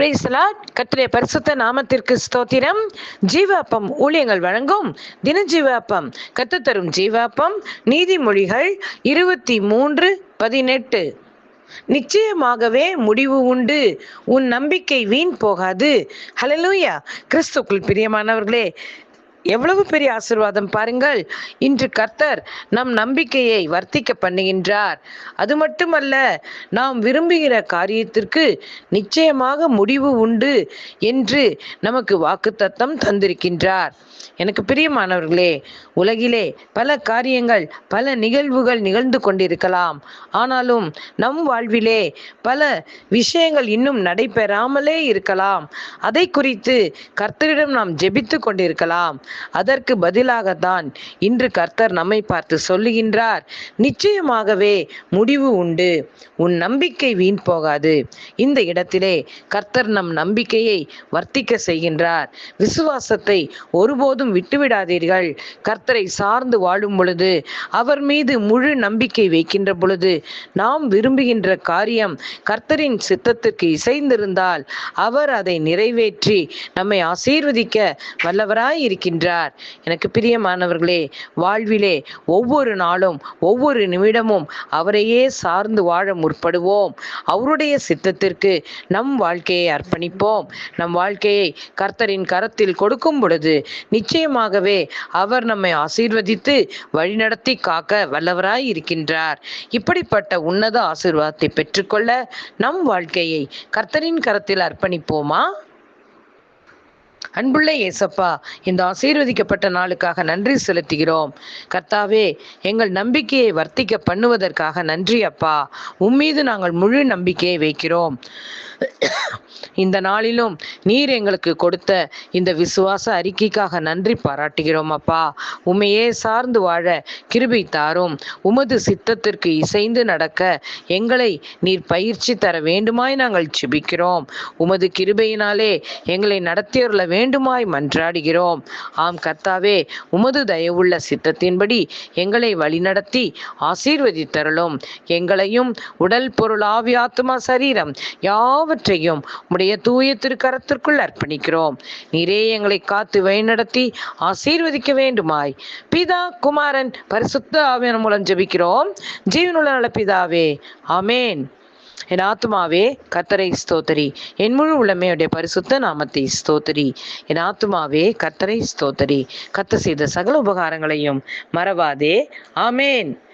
பிரேசலா கத்திரிய பரிசுத்த நாமத்திற்கு ஸ்தோத்திரம். ஜீவாப்பம் ஊழியங்கள் வழங்கும் தின ஜீவாப்பம் கத்து தரும் ஜீவாப்பம். நீதிமொழிகள் இருபத்தி மூன்று பதினெட்டு. நிச்சயமாகவே முடிவு உண்டு. உன் நம்பிக்கை வீண் போகாது. ஹலலூயா கிறிஸ்துக்குள் பிரியமானவர்களே எவ்வளவு பெரிய ஆசிர்வாதம் பாருங்கள். இன்று கர்த்தர் நம் நம்பிக்கையை வர்த்திக்க பண்ணுகின்றார். அது மட்டுமல்ல நாம் விரும்புகிற காரியத்திற்கு நிச்சயமாக முடிவு உண்டு என்று நமக்கு வாக்குத்தத்தம் தந்திருக்கின்றார். எனக்கு பிரியமானவர்களே உலகிலே பல காரியங்கள் பல நிகழ்வுகள் நிகழ்ந்து கொண்டிருக்கலாம். ஆனாலும் நம் வாழ்விலே பல விஷயங்கள் இன்னும் நடைபெறாமலே இருக்கலாம். அதை குறித்து கர்த்தரிடம் நாம் ஜெபித்து கொண்டிருக்கலாம். அதற்கு பதிலாகத்தான் இன்று கர்த்தர் நம்மை பார்த்து சொல்லுகின்றார் நிச்சயமாகவே முடிவு உண்டு உன் நம்பிக்கை வீண் போகாது. இந்த இடத்திலே கர்த்தர் நம் நம்பிக்கையை வர்த்திக்க செய்கின்றார். விசுவாசத்தை ஒருபோதும் விட்டுவிடாதீர்கள். கர்த்தரை சார்ந்து வாழும் பொழுது அவர் மீது முழு நம்பிக்கை வைக்கின்ற பொழுது நாம் விரும்புகின்ற காரியம் கர்த்தரின் சித்தத்திற்கு இசைந்திருந்தால் அவர் அதை நிறைவேற்றி நம்மை ஆசீர்வதிக்க வல்லவராய் இருக்கின்றார் எனக்கு பிரியமானவர்களே வாழ்விலே ஒவ்வொரு நாளும் ஒவ்வொரு நிமிடமும் அவரையே சார்ந்து வாழ முற்படுவோம். அவருடைய சித்தத்திற்கு நம் வாழ்க்கையை அர்ப்பணிப்போம். நம் வாழ்க்கையை கர்த்தரின் கரத்தில் கொடுக்கும் பொழுது நிச்சயமாகவே அவர் நம்மை ஆசீர்வதித்து வழிநடத்தி காக்க வல்லவராய் இருக்கின்றார். இப்படிப்பட்ட உன்னத ஆசீர்வாதத்தை பெற்றுக்கொள்ள நம் வாழ்க்கையை கர்த்தரின் கரத்தில் அர்ப்பணிப்போமா? அன்புள்ள இயேசப்பா இந்த ஆசீர்வதிக்கப்பட்ட நாளுக்காக நன்றி செலுத்துகிறோம். கர்த்தாவே எங்கள் நம்பிக்கையை வர்த்திக்க பண்ணுவதற்காக நன்றி அப்பா. உம்மீது நாங்கள் முழு நம்பிக்கையை வைக்கிறோம். இந்த நாளிலும் நீர் எங்களுக்கு கொடுத்த இந்த விசுவாச அறிக்கைக்காக நன்றி பாராட்டுகிறோம் அப்பா. உமையே சார்ந்து வாழ கிருபை தாரும். உமது சித்தத்திற்கு இசைந்து நடக்க எங்களை நீர் பயிற்சி தர வேண்டுமாய் நாங்கள் சுபிக்கிறோம் உமது கிருபையினாலே எங்களை நடத்தியருள வேண்டுமாய் மன்றாடுகிறோம். ஆம் கர்த்தாவே உமது தயவுள்ள சித்தத்தின்படி எங்களை வழிநடத்தி ஆசீர்வதித்தருளும். எங்களையும் உடல் பொருள் ஆவியாத்மா ஆத்மா சரீரம் யாவற்றையும் உம்முடைய தூய திருக்கரத்திற்குள் அர்ப்பணிக்கிறோம். நீரே எங்களை காத்து வழிநடத்தி ஆசீர்வதிக்க வேண்டுமாய். பிதா குமாரன் பரிசுத்த ஆவியன் மூலம் ஜெபிக்கிறோம். ஜீவனுள்ள நல பிதாவே ஆமேன். என் ஆத்மாவே கத்தரை ஸ்தோத்தரி. என் முழு உள்ளமையுடைய பரிசுத்த நாமத்தை ஸ்தோத்தரி. என் ஆத்மாவே கத்தரை ஸ்தோத்தரி. கத்த செய்த சகல உபகாரங்களையும் மறவாதே. ஆமேன்.